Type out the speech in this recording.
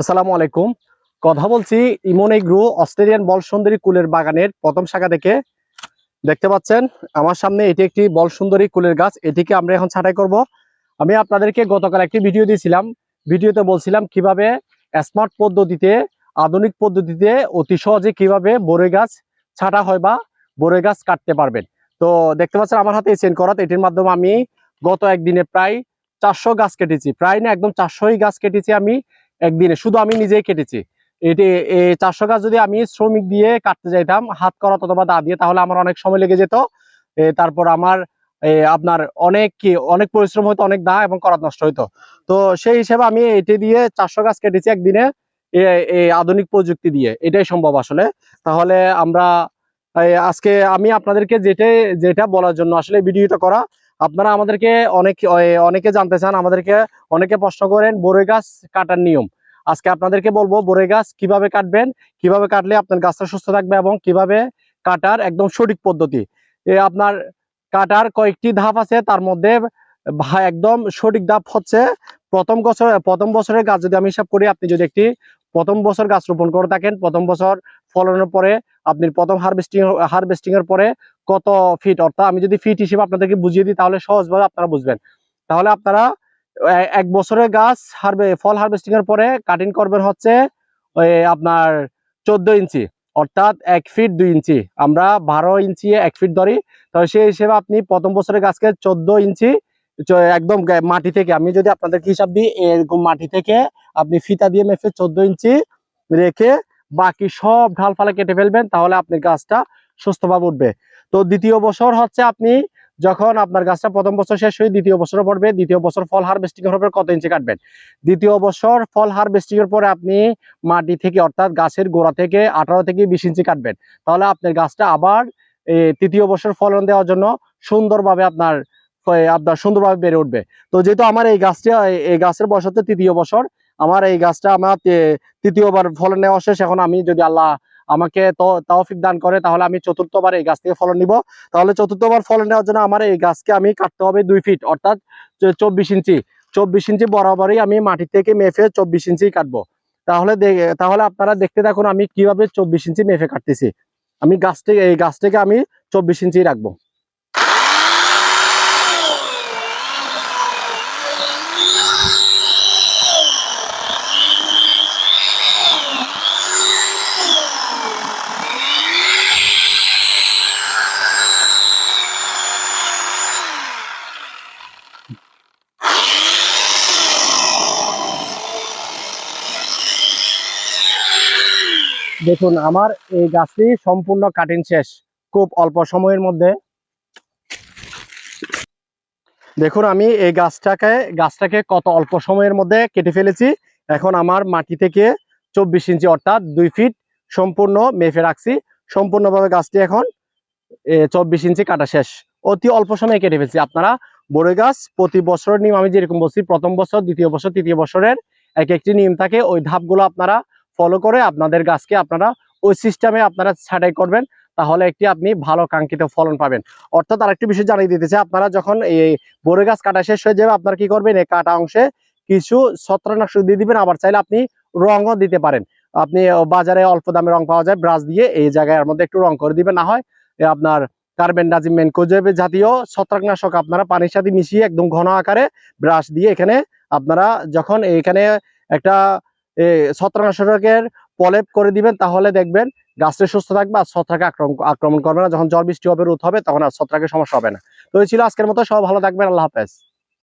আসসালামু আলাইকুম। কথা বলছি ইমন এগ্রু অস্ট্রেলিয়ান বল সুন্দরী কুলের বাগানের প্রথম শাখা থেকে। দেখতে পাচ্ছেন, আমার সামনে এটি একটি বল সুন্দরী কুলের গাছ, এটিকে আমরা এখন ছাঁটাই করব। আমি আপনাদেরকে গতকাল একটি ভিডিও দিয়েছিলাম। ভিডিওতে বলছিলাম কীভাবে স্মার্ট পদ্ধতিতে, আধুনিক পদ্ধতিতে অতি সহজে কীভাবে বরই গাছ ছাঁটা হয় বা বরই গাছ কাটতে পারবেন। তো দেখতে পাচ্ছেন, আমার হাতে চেন করাত এটির মাধ্যমে আমি গত একদিনে প্রায় চারশো গাছ কেটেছি। প্রায় না, একদম চারশোই গাছ কেটেছি আমি। একদিনে, শুধু আমি নিজেই কেটেছি। এটি চারশো গাছ যদি আমি শ্রমিক দিয়ে কাটতে যাইতাম, হাত করা অথবা দা দিয়ে, তাহলে আমার অনেক সময় লেগে যেত। তারপর আমার আপনার অনেক কি, অনেক পরিশ্রম হতো অনেক দা এবং করাত নষ্ট হইতো। তো সেই হিসেবে আমি এটি দিয়ে চারশো গাছ কেটেছি একদিনে এই আধুনিক প্রযুক্তি দিয়ে। এটাই সম্ভব আসলে। তাহলে আমরা আজকে আমি আপনাদেরকে যেটা যেটা বলার জন্য আসলে ভিডিওটা করা আপনারা আমাদেরকে অনেক অনেকে জানতে চান, আমাদেরকে অনেকে প্রশ্ন করেন বরই গাছ কাটার নিয়ম। আজকে আপনাদেরকে বলব বরই গাছ কীভাবে কাটবেন, কীভাবে কাটলে আপনার গাছটা সুস্থ থাকবে এবং কীভাবে কাটার একদম সঠিক পদ্ধতি। আপনার কাটার কয়েকটি ধাপ আছে, তার মধ্যে একদম সঠিক ধাপ হচ্ছে প্রথম বছর, প্রথম বছরের গাছ যদি আমি হিসাব করি, আপনি যদি একটি প্রথম বছর গাছ রোপণ করে থাকেন। প্রথম বছর ফলনের পরে আপনি প্রথম হারভেস্টিং হারভেস্টিং এর পরে কত ফিট অর্থাৎ আমি যদি ফিট হিসেবে আপনাদেরকে বুঝিয়ে দিই, তাহলে সহজভাবে আপনারা বুঝবেন। তাহলে আপনারা এক বছরের গাছ হারবে ফল হারভেস্টিং এর পরে কাটিং করবেন হচ্ছে আপনার চোদ্দ ইঞ্চি। অর্থাৎ এক ফিট দুই ইঞ্চি। আমরা বারো ইঞ্চি এক ফিট ধরি। তো সেই হিসেবে আপনি প্রথম বছরের গাছকে চোদ্দ ইঞ্চি একদম মাটি থেকে, আমি যদি আপনাদেরকে হিসাব দিই, এরকম মাটি থেকে আপনি ফিতা দিয়ে মেপে চোদ্দ ইঞ্চি রেখে বাকি সব ঢাল ঢালফালা কেটে ফেলবেন, তাহলে আপনার গাছটা সুস্থভাবে উঠবে। তো দ্বিতীয় বছর হচ্ছে আপনি যখন আপনার গাছটা প্রথম বছর শেষ হয়ে দ্বিতীয় বছর পড়বে, দ্বিতীয় বছর ফল হারভেস্টিং এর পরে কত ইঞ্চি কাটবেন? দ্বিতীয় বছর ফল হারভেস্টিং এর পরে আপনি মাটি থেকে, অর্থাৎ গাছের গোড়া থেকে আঠারো থেকে বিশ ইঞ্চি কাটবেন। তাহলে আপনার গাছটা আবার তৃতীয় বছর ফলন দেওয়ার জন্য সুন্দরভাবে আপনার আপনার সুন্দরভাবে বেড়ে উঠবে। তো যেহেতু আমার এই গাছটা, এই- গাছের বয়স তৃতীয় বছর, আমার এই গাছটা আমার তৃতীয়বার ফলন নেওয়া শেষ। এখন আমি যদি আল্লাহ আমাকে তো, তৌফিক দান করে, তাহলে আমি চতুর্থবার এই গাছ থেকে ফলন নিব। তাহলে চতুর্থবার ফলন নেওয়ার জন্য আমার এই গাছকে আমি কাটতে হবে দুই ফিট অর্থাৎ চব্বিশ ইঞ্চি। চব্বিশ ইঞ্চি বরাবরই আমি মাটি থেকে মেফে চব্বিশ ইঞ্চি কাটবো। তাহলে তাহলে আপনারা দেখতে দেখুন আমি কীভাবে চব্বিশ ইঞ্চি মেফে কাটতেছি। আমি গাছ থেকে এই গাছ থেকে আমি চব্বিশ ইঞ্চি রাখব। দেখুন, আমার এই গাছটি সম্পূর্ণ কাটিং শেষ। খুব অল্প সময়ের মধ্যে। দেখুন, আমি এই গাছটাকে গাছটাকে কত অল্প সময়ের মধ্যে কেটে ফেলেছি। এখন আমার মাটি থেকে চব্বিশ ইঞ্চি অর্থাৎ দুই ফিট সম্পূর্ণ মেফে রাখছি। সম্পূর্ণভাবে গাছটি এখন চব্বিশ ইঞ্চি কাটা শেষ। অতি অল্প সময়ে কেটে ফেলছি। আপনারা বড়ই গাছ, প্রতি বছরের নিয়ম আমি যেরকম বলছি, প্রথম বছর, দ্বিতীয় বছর, তৃতীয় বছরের এক একটি নিয়ম থাকে। ওই ধাপগুলো আপনারা ফলো করে আপনাদের গাছকে আপনারা ওই সিস্টেমে আপনারা ছাঁটাই করবেন, তাহলে একটি আপনি ভালো কাঙ্ক্ষিত ফলন পাবেন। অর্থাৎ আরেকটি বিষয় জানিয়ে দিতেছে আপনারা যখন এই বড়ই গাছ কাটা শেষ হয়ে যাবে, আপনারা কি করবেন? এই কাটা অংশে কিছু ছত্রনাশক দিয়ে দিবেন, আবার চাইলে আপনি রঙও দিতে পারেন। আপনি বাজারে অল্প দামে রং পাওয়া যায়, ব্রাশ দিয়ে এই জায়গার মধ্যে একটু রং করে দিবেন, না হয় আপনার কার্বেন ডাজিম মেনকোজেব জাতীয় ছত্রাকনাশক আপনারা পানির সাথে মিশিয়ে একদম ঘন আকারে ব্রাশ দিয়ে এখানে আপনারা যখন এখানে একটা এ, ছত্রাকনাশকের প্রলেপ করে দিবেন তাহলে দেখবেন গাছটা সুস্থ থাকবে আর ছত্রাকে আক্রমণ আক্রমণ করবে না। যখন জ্বর বৃষ্টি হবে রোদ হবে তখন আর ছত্রাকের সমস্যা হবে না। তো এই ছিল আজকের মতো। সব ভালো থাকবেন। আল্লাহ হাফেজ।